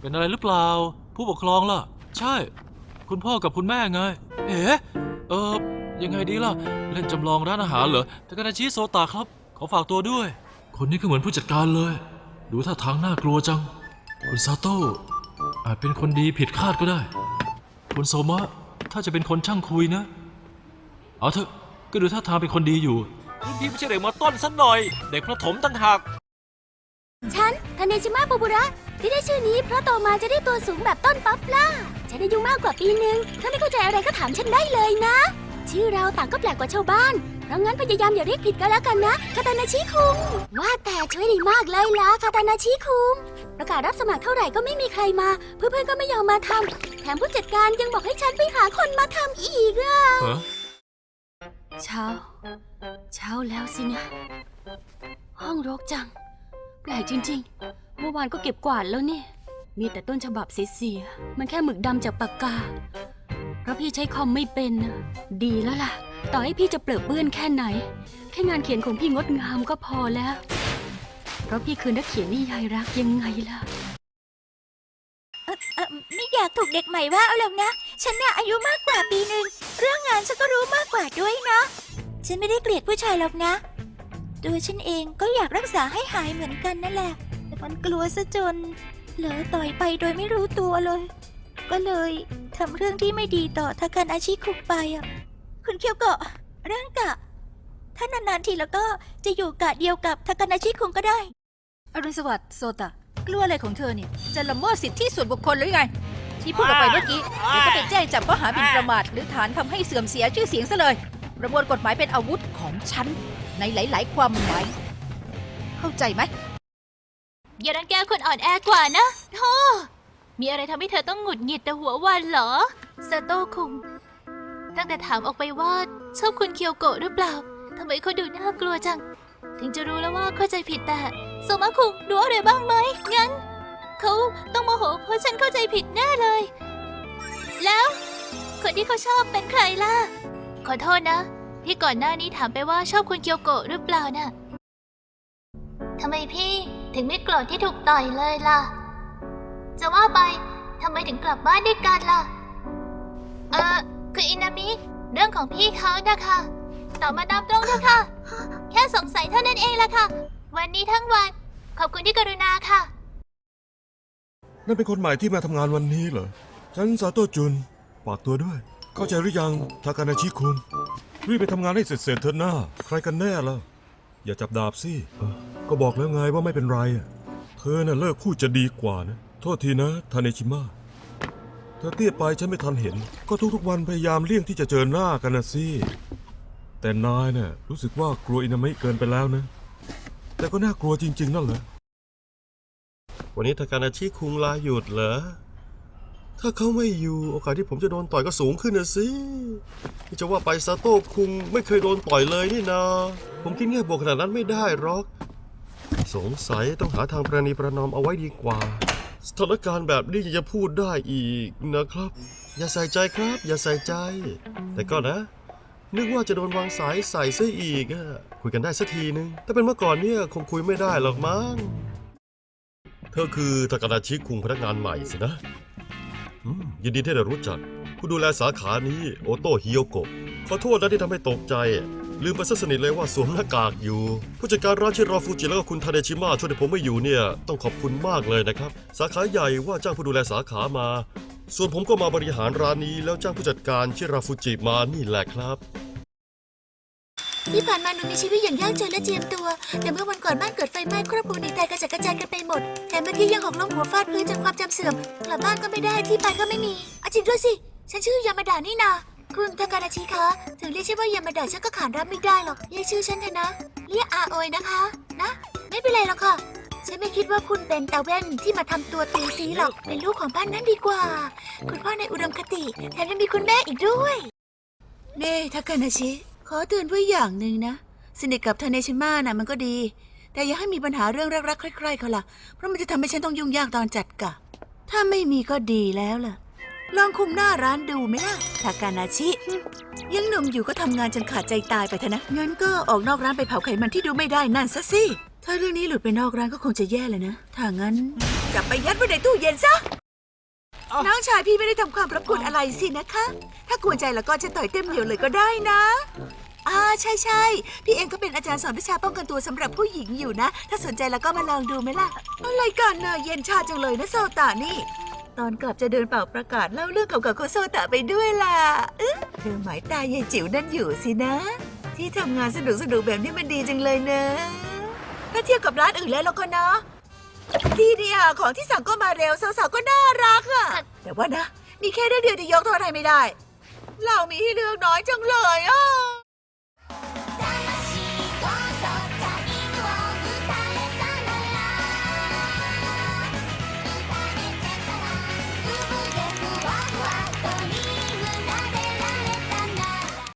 เป็นอะไรหรือเปล่า ผู้ปกครองล่ะ ใช่ คุณพ่อกับคุณแม่ไง เอ๋เออยังไงดีล่ะ เล่นจำลองร้านอาหารเหรอทากานาชิโซตะครับ ขอฝากตัวด้วย คนนี้ก็เหมือนผู้จัดการเลย ดูท่าทางน่ากลัวจัง คุณซาโต้อาจเป็นคนดีผิดคาดก็ได้ คุณโซมะ ถ้าจะเป็นคนช่างคุยนะ เอาเถอะ ก็ดูท่าทางเป็นคนดีอยู่ รุ่นพี่ไม่ใช่เด็กมาต้นสันหน่อย เด็กประถมต่างหาก ฉันทาเนชิมะโบบุระ ที่ได้ชื่อนี้เพราะโตมาจะได้ตัวสูงแบบต้นป๊อปล่าฉันอายุมากกว่าปีหนึ่งถ้าไม่เข้าใจอะไรก็ถามฉันได้เลยนะ ชื่อเราต่างก็แปลกกว่าชาวบ้าน เพราะงั้นพยายามอย่าเรียกผิดก็แล้วกันนะ คาตานาชิคุง ว่าแต่ช่วยดีมากเลยล่ะ คาตานาชิคุง ประกาศรับสมัครเท่าไหร่ก็ไม่มีใครมา เพื่อนๆก็ไม่ยอมมาทำแถมผู้จัดการยังบอกให้ฉันไปหาคนมาทำอีกอะเฮ้อเช้า เช้าแล้วสินะ ห้องรกจัง แปลกจริงๆ เมื่อวานก็เก็บกวาดแล้วนี่ มีแต่ต้นฉบับเสียๆมันแค่หมึกดำจากปากกา เพราะพี่ใช้คอมไม่เป็นนะดีแล้วล่ะ ต่อให้พี่จะเปลือะเปื้อนแค่ไหน แค่งานเขียนของพี่งดงามก็พอแล้ว เพราะพี่คือนักเขียนนิยายรักยังไงล่ะ เออไม่อยากถูกเด็กใหม่ว่าเอาหรอกนะ ฉันน่ะอายุมากกว่าปีหนึ่ง เรื่องงานฉันก็รู้มากกว่าด้วยนะ ฉันไม่ได้เกลียดผู้ชายหรอกนะ ตัวฉันเองก็อยากรักษาให้หายเหมือนกันนั่นแหละ มันกลัวซะจนเผลอต่อยไปโดยไม่รู้ตัวเลย ก็เลยทำเรื่องที่ไม่ดีต่อทากันอาชิคุกไปอะ คุณเคียวโกะเรื่องกะ ถ้านานๆทีแล้วก็จะอยู่กะเดียวกับทากันอาชิคุงก็ได้ อรุณสวัสดิ์โซตะ กลัวอะไรของเธอเนี่ย จะละเมิดสิทธิส่วนบุคคลหรือไง ที่พูดออกไปเมื่อกี้เดี๋ยวก็ไปแจ้งจับข้อหาหมิ่นประมาทหรือฐานทำให้เสื่อมเสียชื่อเสียงซะเลย ประมวลกฎหมายเป็นอาวุธของฉันในหลาย ๆ ความหมาย เข้าใจไหม อย่ารังแกคนอ่อนแอกว่านะโธ่มีอะไรทำให้เธอต้องหงุดหงิดแต่หัววันเหรอซาโต้คุงตั้งแต่ถามออกไปว่าชอบคุณเคียวโกะหรือเปล่าทำไมเขาดูน่ากลัวจัง ถึงจะรู้แล้วว่าเข้าใจผิดแต่โซมะคุงรู้อะไรบ้างไหมงั้น เขาต้องโมโหเพราะฉันเข้าใจผิดแน่เลย แล้ว คนที่เขาชอบเป็นใครล่ะ ขอโทษนะ ที่ก่อนหน้านี้ถามไปว่าชอบคุณเคียวโกะหรือเปล่าน่ะ ทำไมพี่ถึงไม่โกรธที่ถูกต่อยเลยล่ะ จะว่าไปทำไมถึงกลับบ้านด้วยกันล่ะ เออคืออินามิ เรื่องของพี่เขานะคะตอบมาตามตรงเถอะค่ะ แค่สงสัยเท่านั้นเองล่ะค่ะ วันนี้ทั้งวัน ขอบคุณที่กรุณาค่ะ นั่นเป็นคนใหม่ที่มาทำงานวันนี้เหรอ ฉันซาโต้จุนฝากตัวด้วย เข้าใจหรือยังทากานาชิคุณ รีบไปทำงานให้เสร็จๆเถอะหน้า ใครกันแน่ล่ะ อย่าจับดาบสิเออ ก็บอกแล้วไงว่าไม่เป็นไรอะเธอน่ะเลิกพูดจะดีกว่านะ โทษทีนะทาเนชิมะเธอเตี้ยไปฉันไม่ทันเห็น ก็ทุกๆวันพยายามเลี่ยงที่จะเจอหน้ากันนะสิ แต่นายเนี่ยรู้สึกว่ากลัวอินามิเกินไปแล้วนะ แต่ก็น่ากลัวจริง ๆ นั่นแหละ วันนี้ทากานาชิคุงลาหยุดเหรอ ถ้าเขาไม่อยู่โอกาสที่ผมจะโดนต่อยก็สูงขึ้นนะสิที่จะว่าไปซาโต้คุงไม่เคยโดนต่อยเลยนี่นา ผมคิดแง่บวกขนาดนั้นไม่ได้หรอก สงสัยต้องหาทางประนีประนอมเอาไว้ดีกว่า สถานการณ์แบบนี้ยังจะพูดได้อีกนะครับ อย่าใส่ใจครับ อย่าใส่ใจ แต่ก็นะ นึกว่าจะโดนวางสายใส่ซะอีกอะคุยกันได้สักทีนึงถ้าเป็นเมื่อก่อนเนี่ยคงคุยไม่ได้หรอกมั้งเธอคือทากานาชิคุงพนักงานใหม่สินะยินดีที่ได้รู้จัก ผู้ดูแลสาขานี้โอโตฮิโยโกะขอโทษนะที่ทำให้ตกใจ ลืมไปซะสนิทเลยว่าสวมหน้ากากอยู่ ผู้จัดการร้านชิราฟูจิแล้วก็คุณทาเดชิมะช่วยผมไม่อยู่เนี่ยต้องขอบคุณมากเลยนะครับ สาขาใหญ่ว่าจ้างผู้ดูแลสาขามา ส่วนผมก็มาบริหารร้านนี้แล้วจ้างผู้จัดการชิราฟูจิมานี่แหละครับที่ผ่านมาหนูมีชีวิตอย่างยากจนและเจียมตัว แต่เมื่อวันก่อนบ้านเกิดไฟไหม้ครอบครัวหนีตายกระจัดกระจายกันไปหมด แถมเมื่อกี้ยังหกล้มหัวฟาดพื้นจนความจำเสื่อม กลับบ้านก็ไม่ได้ที่ไปก็ไม่มีอะจริงด้วยสิ ฉันชื่อยามาดานี่นา คุณทากานาชิคะ ถึงเรียกชื่อว่ายามาดาฉันก็ขานรับไม่ได้หรอก เรียกชื่อฉันเถอะนะ เรียกอาโอยนะคะ นะ ไม่เป็นไรหรอกค่ะ ฉันไม่คิดว่าคุณเป็นตาแว่นที่มาทำตัวตีสีหรอก เป็นลูกของบ้านนั้นดีกว่า คุณพ่อในอุดมคติ แถมยังมีคุณแม่อีกด้วย เน่ทากานาชิ ขอเตือนไว้อย่างหนึ่งนะ สนิทกับทาเนชิมาน่ะมันก็ดี แต่อย่าให้มีปัญหาเรื่องรักๆใคร่ๆเขาล่ะ เพราะมันจะทำให้ฉันต้องยุ่งยากตอนจัดกะ ถ้าไม่มีก็ดีแล้วล่ะ ลองคุมหน้าร้านดูไหมล่ะทากานาชิ ยังหนุ่มอยู่ก็ทำงานจนขาดใจตายไปเถอะนะ งั้นก็ออกนอกร้านไปเผาไขมันที่ดูไม่ได้นั่นซะสิ ถ้าเรื่องนี้หลุดไปนอกร้านก็คงจะแย่เลยนะ ถ้างั้นจับไปยัดไว้ในตู้เย็นซะ น้องชายพี่ไม่ได้ทำความรบกวนอะไรสินะคะ ถ้ากวนใจแล้วก็จะต่อยเต็มเหนียวเลยก็ได้นะอ่าใช่ใช่พี่เองก็เป็นอาจารย์สอนวิชาป้องกันตัวสำหรับผู้หญิงอยู่นะ ถ้าสนใจแล้วก็มาลองดูไหมล่ะอะไรกันน่ะเย็นชาจังเลยนะโซตานี่ ตอนกลับจะเดินเป่าประกาศเล่าเรื่องเก่าๆของโซตะไปด้วยล่ะเธอหมายตายายจิ๋วนั่นอยู่สินะ ที่ทำงานสนุกๆแบบนี้มันดีจังเลยนะ ถ้าเทียบกับร้านอื่นแล้วก็นะที่เนี่ยของที่สั่งก็มาเร็วสาวๆก็น่ารักอะแต่ว่านะ มีแค่เรื่องเดียวที่ยกโทษให้ไม่ได้ เรามีให้เลือกน้อยจังเลยอะ